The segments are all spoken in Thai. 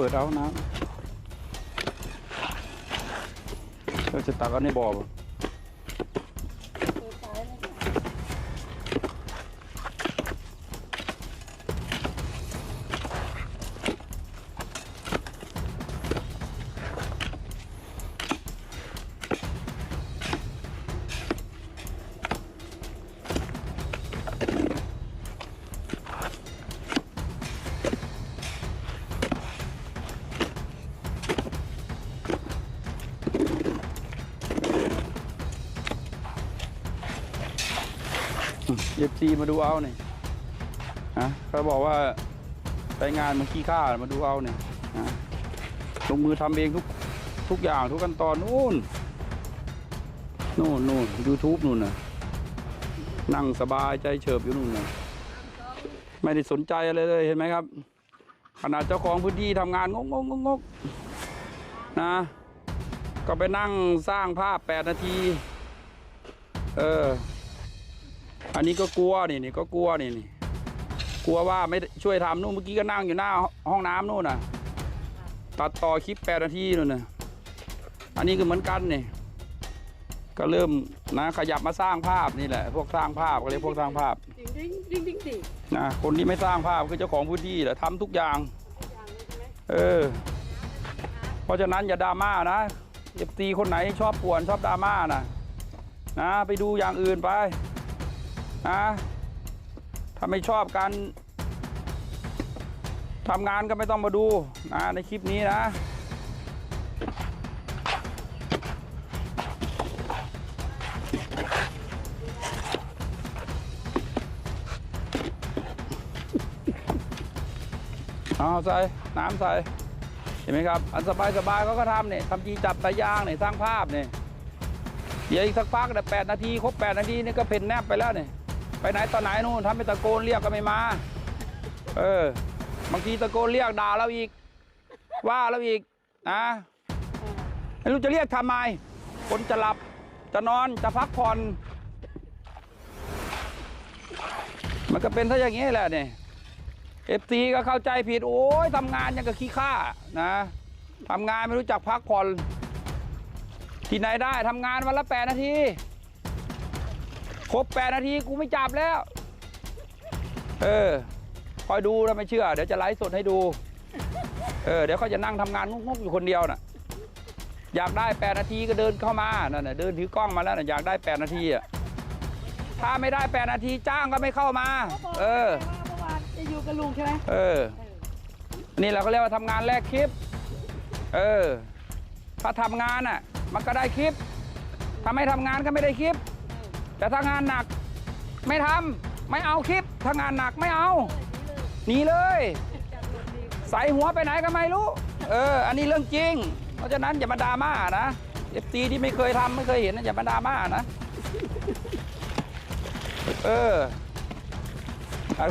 เปิดเอาน้ำเราจะตักเอาในบ่อ เอฟซีมาดูเอาเนี่ยฮะเขาบอกว่าไปงานมันขี้ข้ามาดูเอาเนี่ยฮะลงมือทำเองทุกทุกอย่างทุกขั้นตอนนู่นนู่นนู่นยูทูบนู่นน่ะนั่งสบายใจเฉิบอยู่นู่นน่ะไม่ได้สนใจอะไรเลยเห็นไหมครับ ขนาดเจ้าของพื้นที่ทำงานงกงกงกงกนะ ก็ไปนั่งสร้างภาพแปดนาที เออ อันนี้ก็กลัวนี่นี่ก็กลัวนี่นี่กลัวว่าไม่ได้ช่วยทำนู่นเมื่อกี้ก็นั่งอยู่หน้าห้องน้ำนู่นน่ะ ตัดต่อคลิปแปดนาทีนู่นน่ะอันนี้ก็เหมือนกันนี่ก็เริ่มนะขยับมาสร้างภาพนี่แหละ พวกสร้างภาพก็เรียกพวกสร้างภาพดิ่งดิ่งดิ่งดิ่งดิ่งนะคนที่ไม่สร้างภาพคือเจ้าของพื้นที่แหละทำทุกอย่างอย่างเลยใช่ไหมเออ เพราะฉะนั้นอย่าดราม่านะเอฟซีคนไหนชอบป่วนชอบดราม่านะนะไปดูอย่างอื่นไป นะถ้าไม่ชอบการทำงานก็ไม่ต้องมาดูนะในคลิปนี้นะ เอาใส่ น้ำใส่ เห็นไหมครับ อันสบายสบายเขาก็ทำเนี่ยทำจีจับสายยางเนี่ยสร้างภาพเนี่ยเดี๋ยวอีกสักพักแต่แปดนาที ครบแปดนาทีนี่ก็เพ่นแนบไปแล้วเนี่ย ไปไหนตอนไหนนู่นทำไปตะโกนเรียกก็ไม่มา เออบางทีตะโกนเรียกด่าเราอีก ว่าเราอีกนะไม่รู้จะเรียกทำไม คนจะหลับจะนอนจะพักผ่อน มันก็เป็นถ้าอย่างนี้แหละเนี่ยเอฟซีก็เข้าใจผิด โอ้ยทำงานยังกับขี้ข้านะทำงานไม่รู้จักพักผ่อนที่ไหนได้ทำงานวันละแปดนาที ครบแปดนาทีกูไม่จับแล้ว เออ คอยดูถ้าไม่เชื่อ เดี๋ยวจะไลฟ์สดให้ดู เออ เดี๋ยวเขาจะนั่งทำงานงกๆอยู่คนเดียวน่ะ อยากได้แปดนาทีก็เดินเข้ามานั่นน่ะเดินถือกล้องมาแล้วน่ะอยากได้แปดนาทีอะ ถ้าไม่ได้แปดนาทีจ้างก็ไม่เข้ามา เออเมื่อวานจะอยู่กับลุงใช่ไหมเออ นี่เราก็เรียกว่าทำงานแลกคลิป เออ ถ้าทำงานอะ มันก็ได้คลิปถ้าไม่ทำงานก็ไม่ได้คลิป แต่ถ้างานหนักไม่ทำไม่เอาคลิปถ้างานหนักไม่เอาหนีเลยใส่หัวไปไหนก็ไม่รู้ เออ อันนี้เรื่องจริง เพราะฉะนั้นอย่ามาดราม่านะเอฟซีที่ไม่เคยทำไม่เคยเห็นนะอย่ามาดราม่านะ เออ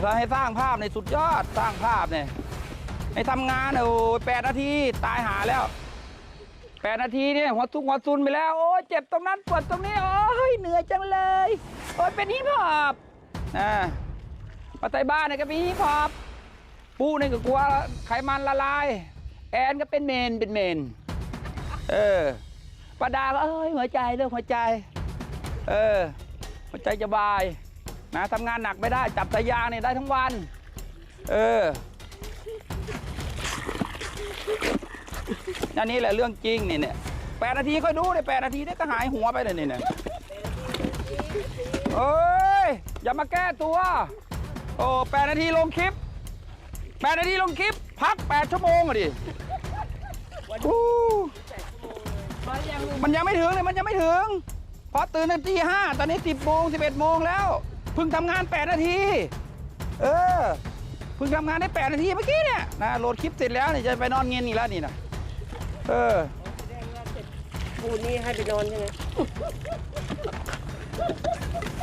ถ้าให้สร้างภาพในสุดยอดสร้างภาพเนี่ยให้ทำงานโอ้แปดนาทีตายหาแล้ว แปดนาทีเนี่ยหัวทุกหัวซุนไปแล้ว โอ้เจ็บตรงนั้นปวดตรงนี้ โอ้ยเหนื่อยจังเลย โอ้ยเป็นฮิปฮอปอ่ามาไตบ้านเนี่ยก็เป็นฮิปฮอปปูเนี่ยก็กลัวไขมันละลาย แอนก็เป็นเมนเป็นเมน เออประดาก็เอ้ยหัวใจเรื่องหัวใจ เออ หัวใจจะบายนะทำงานหนักไม่ได้จับสายยางเนี่ยได้ทั้งวัน เออ อันนี้แหละเรื่องจริงนี่เนี่ยแปดนาทีค่อยดูเลยแปดนาทีได้ก็หายหัวไปเลยนี่เนี่ยเอ้ยอย่ามาแก้ตัว โอ้แปดนาทีลงคลิปแปดนาทีลงคลิป พักแปดชั่วโมงอะดิอู้ร้อยยังลุงมันยังไม่ถึงเลยมันยังไม่ถึงพอตื่นนาทีห้าตอนนี้สิบโมงสิบเอ็ดโมงแล้ว เพิ่งทำงานแปดนาที เออเพิ่งทำงานได้แปดนาทีเมื่อกี้เนี่ยนะโหลดคลิปเสร็จแล้วนี่จะไปนอนเงียนอีกแล้วนี่นะ เออแสดงว่าเสร็จปูนี่ให้ไปนอนใช่ไหม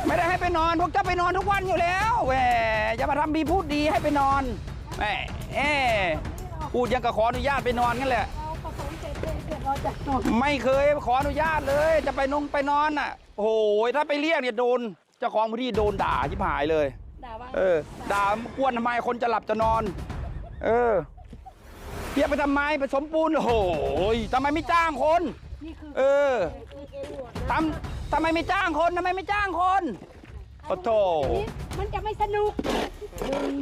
ไม่ได้ให้ไปนอน พวกเจ้าไปนอนทุกวันอยู่แล้วแหมอย่ามาทำบีพูดดีให้ไปนอนแหมเอพูดยังกับขออนุญาตไปนอนกันแหละ เราผสมเสร็จเสร็จเราจะนอนไม่เคยขออนุญาตเลย จะไปนงไปนอนอะ โอ้โหถ้าไปเรียกเนี่ยโดนเจ้าของพื้นที่โดนด่าชิบหายเลย ด่าว่าเออด่ากวนทำไมคนจะหลับจะนอน เออ เรียกไปทำไมไปสมปูนโอ้โหทำไมไม่จ้างคนนี่คือเออทำทำไมไม่จ้างคนทำไมไม่จ้างคนโอ้โถมันจะไม่สนุก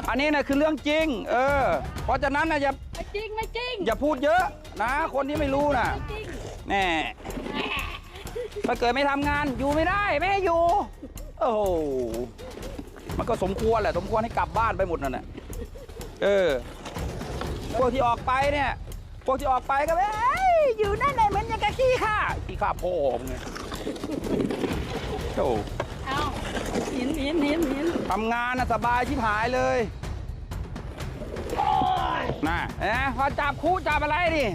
อันนี้นะคือเรื่องจริง เออ เพราะฉะนั้นนะอย่าไม่จริงไม่จริง อย่าพูดเยอะนะ คนที่ไม่รู้นะไม่จริงแน่ถ้าเกิดไม่ทำงานอยู่ไม่ได้ไม่ให้อยู่ โอ้โหมันก็สมควรแหละ สมควรให้กลับบ้านไปหมดนั่นแหละเออ พวกที่ออกไปเนี่ย พวกที่ออกไปก็เอ้ยอยู่นั่นเลยเหมือนอย่างกับขี้ข้าขี้ข้าโพงไงโอ้เอาหินหินหินหินทำงานน่ะสบายชิบหายเลยน่ะเอ๊ะพอจับคู่จับอะไรดิ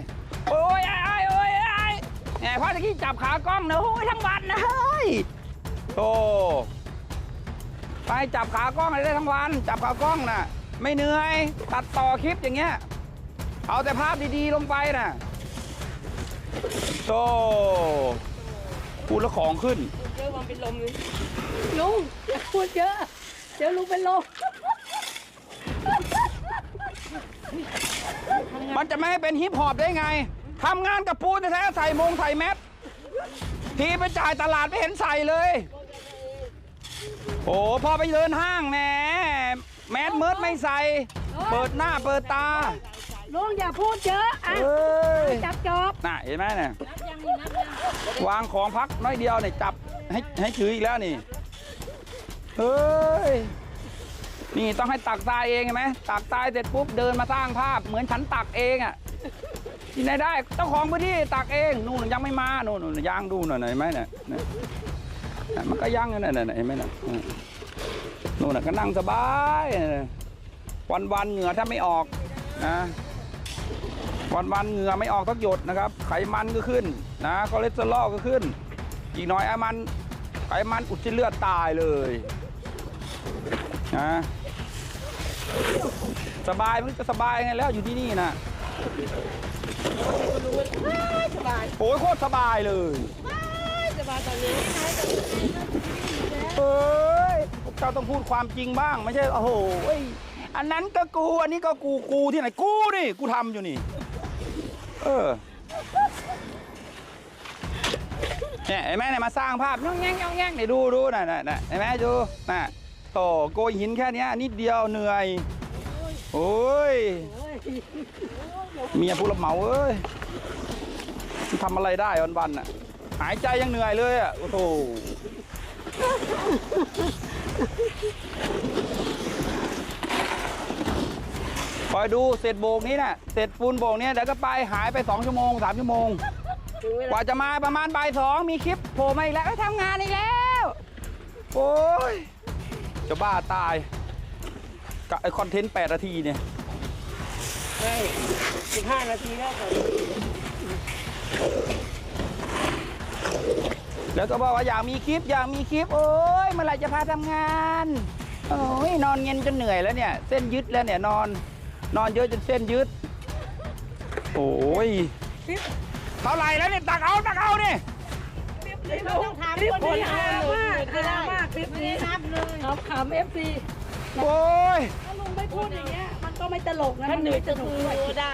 โอ้ยไอ้ไอ้โอ้ยไอ้ไอ้พอตะกี้จับขากล้องนะโอ้ยทั้งวันนะเฮ้ยโอ้ไปจับขากล้องอะไรได้ทั้งวัน จับขากล้องน่ะ ไม่เหนื่อย ตัดต่อคลิปอย่างเงี้ย เอาแต่ภาพดีๆลงไปน่ะโตพูดแล้วของขึ้นเยอะวันเป็นลมเลยลุงอย่าพูดเยอะ เดี๋ยวลุงเป็นลมมันจะไม่ให้เป็นฮิปฮอปได้ไงทำงานกับปูนแท้ๆใส่มงใส่แมสทีไปจ่ายตลาดไม่เห็นใส่เลยโอ้พอไปเดินห้างแหมแมสเมิร์ดไม่ใส่ เปิดหน้าเปิดตา ลุงอย่าพูดเยอะอะเอ้ยจับจอบน่ะเห็นไหมเนี่ยนับยังนี่นับยังวางของพักน้อยเดียวเนี่ยจับให้ให้ถืออีกแล้วนี่เฮ้ยนี่ต้องให้ตักทรายเองใช่ไหมตักทรายเสร็จปุ๊บเดินมาสร้างภาพเหมือนฉันตักเองอะที่ไหนได้เจ้าของพื้นที่ตักเองนู่นยังไม่มานู่นนู่นย่างดูหน่อยเห็นไหมเนี่ยเนี่ยเนี่ยมันก็ย่างอยู่นั่นน่ะเห็นไหมเนี่ยอืมนู่นน่ะก็นั่งสบายวันวันๆเหงื่อถ้าไม่ออกนะ วันวันเหงื่อไม่ออกทักหยดนะครับ ไขมันก็ขึ้นนะคอเลสเตอรอลก็ขึ้น อีกน่อยไอ้มันไขมันอุดเส้นเลือดตายเลยนะสบายมันจะสบายไงแล้วอยู่ที่นี่นะสบายโอ้ยโคตรสบายเลยสบายตอนนี้เฮ้ยเจ้าต้องพูดความจริงบ้างไม่ใช่โอ้โหอันนั้นก็กูอันนี้ก็กูกูที่ไหนกูนี่กูทำอยู่นี่ เออเนี่ยเห็นไหมเนี่ยมาสร้างภาพย่องแง่งย่องแง่งเนี่ยดูดูน่ะน่ะน่ะเห็นไหมดูน่ะโตโกยหินแค่เนี้ยนิดเดียวเหนื่อยโอ้ยเมียผู้รับเหมาเอ้ยทำอะไรได้วันๆน่ะ หายใจยังเหนื่อยเลยอะโอ้โห คอยดูเสร็จโบกนี้น่ะเสร็จปูนโบกเนี้ยเดี๋ยวก็ไปหายไป 2 ชั่วโมง 3 ชั่วโมง ถึงเวกลาว่าจะมาประมาณบ่ายสองมีคลิปโผล่มาอีกแล้วเอ้ยทำงานอีกแล้ว โอ้ย จะบ้าตาย กับไอคอนเทนต์ 8 นาทีเนี่ยใช่สิบห้านาทีแล้วก่อนแล้วก็บอกว่าอยากมีคลิปอยากมีคลิป โอ้ยเมื่อไหร่จะพาทำงาน โอ้ยนอนเย็นจนเหนื่อยแล้วเนี่ย เส้นยึดแล้วเนี่ยนอน นอนเยอะจนเส้นยึดโอ้ยเท่าไหร่แล้วเนี่ยตักเอาตักเอาเนี่ยไม่ต้องถามคนนี้ฮามากฮามากคลิปนี้นับเลยขำขำเอฟซีโอ้ยถ้าลุงไม่พูดอย่างเงี้ยมันก็ไม่ตลกนะถ้าเหนื่อยจะดูได้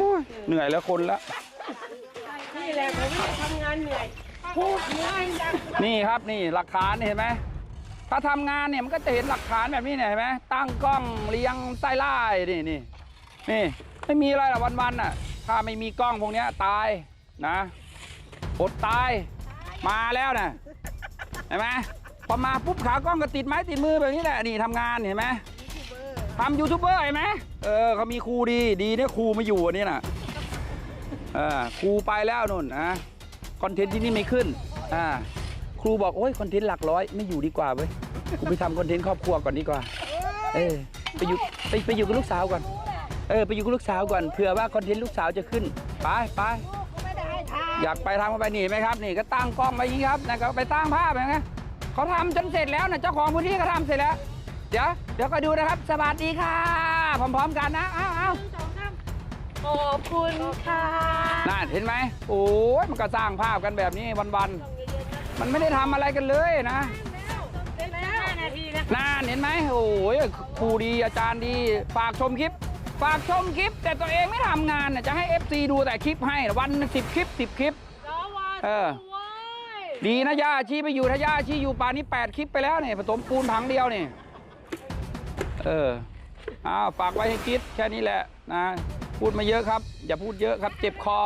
โอ้ยเหนื่อยแล้วคนละนี่แหละผมไม่ทำงานเหนื่อยพูดง่ายจังนี่ครับนี่หลักฐานนี่เห็นไหม ถ้าทำงานเนี่ยมันก็จะเห็นหลักฐานแบบนี้เนี่ยเห็นไหมตั้งกล้องเรียงใต้ไล่นี่นี่นี่ไม่มีอะไรหรอกวันๆน่ะ ถ้าไม่มีกล้องพวกนี้ตายนะอดตายมาแล้วนะเห็นไหมพอมาปุ๊บขากล้องก็ติดไม้ติดมือแบบนี้แหละนี่ทำงานเห็นไหมทำยูทูบเบอร์เห็นไหมเออเขามีครูดีดีเนี่ยครูม่อยู่อันนี้น่ะเออครูไปแล้วนุ่นนะคอนเทนต์ที่นี่ไม่ขึ้นอ่า ครูบอกโอ้ยคอนเทนต์หลักร้อยไม่อยู่ดีกว่าเว้ยกูไปทำคอนเทนต์ครอบครัวก่อนดีกว่า เออไปอยู่ไปไปอยู่กับลูกสาวก่อน เออไปอยู่กับลูกสาวก่อนเผื่อว่าคอนเทนต์ลูกสาวจะขึ้นไปไปไม่ได้ทาอยากไปทำก็ไปนี่เห็นไหมครับนี่ก็ตั้งกล้องไว้อย่างนี้ครับนะก็ไปตั้งภาพเห็นไหมเขาทำจนเสร็จแล้วนะเจ้าของพื้นที่ก็ทำเสร็จแล้ว เดี๋ยวเดี๋ยวก็ดูนะครับ สวัสดีค่ะพร้อมๆกันนะอ้าวอ้าวสองสามขอบคุณค่ะน่าเห็นไหมโอ้ยมันก็สร้างภาพกันแบบนี้วันๆ มันไม่ได้ทำอะไรกันเลยนะเป็นแล้วนานะนานเห็นไหมโอ้ยครูดีอาจารย์ดี ฝากชมคลิป ฝากชมคลิป แต่ตัวเองไม่ทำงานน่ะจะให้ FC ดูแต่คลิปให้วันสิบคลิปสิบคลิปเออดีนะย่าชี้ไปอยู่ถ้าย่าชี้อยู่ป่านนี้8คลิปไปแล้วเนี่ยผสมปูนถังเดียวนี่เอออ้าวฝากไว้ให้คิดแค่นี้แหละนะพูดมาเยอะครับ อย่าพูดเยอะครับ เจ็บคอ